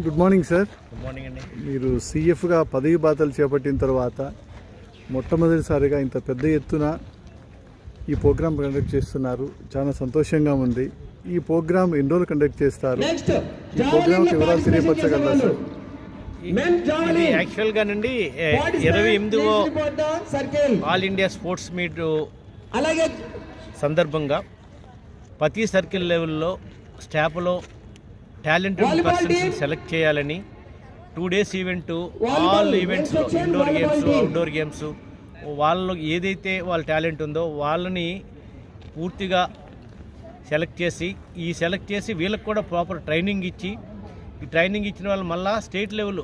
Good morning sir good morning అండి మీరు సీఎఫ్గా పదవి బాధలు చేపట్టిన తర్వాత మొట్టమొదటిసారిగా ఇంత పెద్ద ఎత్తున ఈ ప్రోగ్రాం కండక్ట్ చేస్తున్నారు. చాలా సంతోషంగా ఉంది. ఈ ప్రోగ్రాం ఎన్ని రోజులు కండక్ట్ చేస్తారు? నెక్స్ట్ ఈ ప్రోగ్రామ్ వివరాలు తెలియపరచగలరా సార్ మెన్ ఇది జావలిన్ యాక్చువల్గా నుండి ఇరవై ఎనిమిదవ circle all India sports meet అలాగే సందర్భంగా ప్రతి సర్కిల్ లెవెల్లో స్టాఫ్లో టాలెంటెడ్ పర్సన్స్. సెలెక్ట్ చేయాలని టూ డేస్ ఈవెంట్ ఆల్ ఈవెంట్స్లో section indoor games. Outdoor games వాళ్ళు ఏదైతే వాళ్ళ టాలెంట్ ఉందో వాళ్ళని పూర్తిగా సెలెక్ట్ చేసి ఈ సెలెక్ట్ చేసి వీళ్ళకి కూడా ప్రాపర్ ట్రైనింగ్ ఇచ్చి ఈ ట్రైనింగ్ ఇచ్చిన వాళ్ళు మళ్ళీ స్టేట్ లెవెల్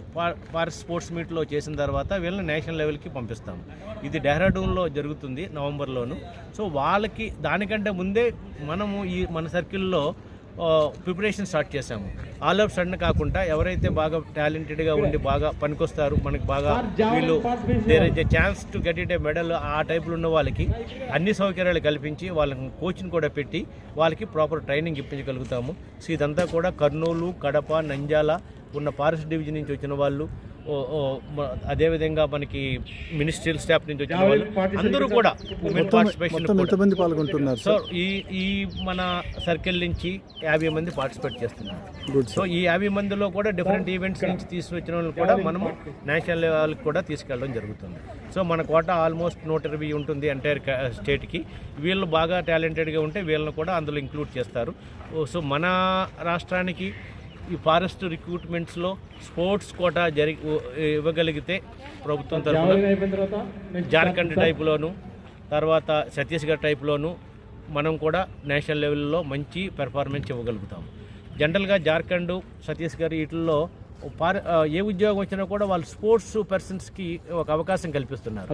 పార్ స్పోర్ట్స్ మీట్లో చేసిన తర్వాత వీళ్ళని నేషనల్ లెవెల్కి పంపిస్తాం ఇది డెహ్రాడూన్లో జరుగుతుంది నవంబర్లోను సో వాళ్ళకి దానికంటే ముందే మనము ఈ మన సర్కిల్లో ప్రిపరేషన్ స్టార్ట్ చేశాము. ఆల్ ఆఫ్ సడన్ కాకుండా ఎవరైతే బాగా టాలెంటెడ్గా ఉండి బాగా పనికొస్తారు మనకి బాగా వీళ్ళు there is a chance to get it a medal ఆ టైపులో ఉన్న వాళ్ళకి అన్ని సౌకర్యాలు కల్పించి వాళ్ళకి కోచింగ్ కూడా పెట్టి వాళ్ళకి ప్రాపర్ ట్రైనింగ్ ఇప్పించగలుగుతాము. సో ఇదంతా కూడా కర్నూలు కడప నంద్యాల ఉన్న ఫారెస్ట్ డివిజన్ నుంచి వచ్చిన వాళ్ళు అదేవిధంగా మనకి మినిస్ట్రియల్ స్టాఫ్ నుంచి వచ్చిన వాళ్ళు అందరూ కూడా ఉమెన్ పార్టిసిపేషన్ పాల్గొంటున్నారు సో సార్? ఈ ఈ మన సర్కిల్ నుంచి యాభై మంది పార్టిసిపేట్ చేస్తున్నారు. సో ఈ యాభై మందిలో కూడా డిఫరెంట్ ఈవెంట్స్ నుంచి తీసుకొచ్చిన వాళ్ళు కూడా మనము నేషనల్ లెవెల్కి కూడా తీసుకెళ్ళడం జరుగుతుంది. సో మన కోట ఆల్మోస్ట్ నూట ఇరవై ఉంటుంది ఎంటైర్ స్టేట్కి వీళ్ళు బాగా టాలెంటెడ్గా ఉంటే వీళ్ళని కూడా అందులో ఇంక్లూడ్ చేస్తారు. సో మన రాష్ట్రానికి ఈ ఫారెస్ట్ రిక్రూట్మెంట్స్లో స్పోర్ట్స్ కోటా జరిగి ఇవ్వగలిగితే ప్రభుత్వం తరఫున జార్ఖండ్ టైపులోను తర్వాత ఛత్తీస్గఢ్ టైపులోను మనం కూడా నేషనల్ లెవెల్లో మంచి పెర్ఫార్మెన్స్ ఇవ్వగలుగుతాం జనరల్గా జార్ఖండ్ ఛత్తీస్గఢ్ వీటిల్లో ఏ ఉద్యోగం వచ్చినా కూడా వాళ్ళు స్పోర్ట్స్ పర్సన్స్కి ఒక అవకాశం కల్పిస్తున్నారు.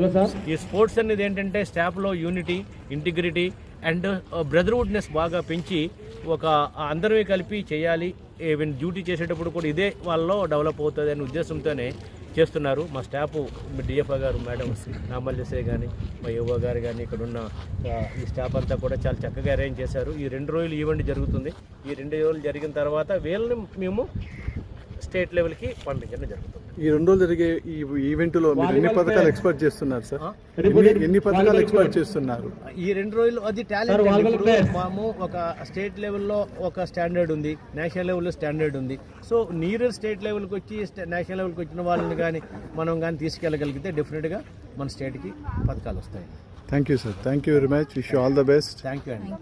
ఈ స్పోర్ట్స్ అనేది ఏంటంటే స్టాఫ్లో యూనిటీ ఇంటిగ్రిటీ అండ్ బ్రదర్వుడ్నెస్ బాగా పెంచి ఒక అందరూ కలిపి చేయాలి. ఈవెన్ డ్యూటీ చేసేటప్పుడు కూడా ఇదే వాళ్ళలో డెవలప్ అవుతుంది అనే ఉద్దేశంతోనే చేస్తున్నారు. మా స్టాఫ్ డిఎఫ్ఓ గారు మేడం నామల్యసే కానీ మా యువ గారు కానీ ఇక్కడ ఉన్న ఈ స్టాఫ్ అంతా కూడా చాలా చక్కగా అరేంజ్ చేశారు. ఈ రెండు రోజులు ఈవెంట్ జరుగుతుంది. ఈ రెండు రోజులు జరిగిన తర్వాత వీళ్ళని మేము స్టేట్ లెవెల్కి పంపించడం జరుగుతుంది ఈ రెండు రోజులు జరిగే ఈ ఈవెంట్లో మీరు ఎన్ని పథకాలు. ఎక్స్పెక్ట్ చేస్తున్నారు సార్? ఎన్ని- పథకాలు ఎక్స్పెక్ట్. చేస్తున్నారు ఈ రెండు రోజులు అది టాలెంట్. మాము ఒక స్టేట్ లెవెల్లో ఒక స్టాండర్డ్ ఉంది నేషనల్ లెవెల్లో స్టాండర్డ్ ఉంది సో నీరర్ స్టేట్ లెవెల్కి వచ్చి నేషనల్ లెవెల్కి వచ్చిన వాళ్ళని కానీ మనం కానీ తీసుకెళ్ళగలిగితే డెఫినెట్గా మన స్టేట్కి పథకాలు వస్తాయి thank you sir thank you very much wish all the best thank you అండి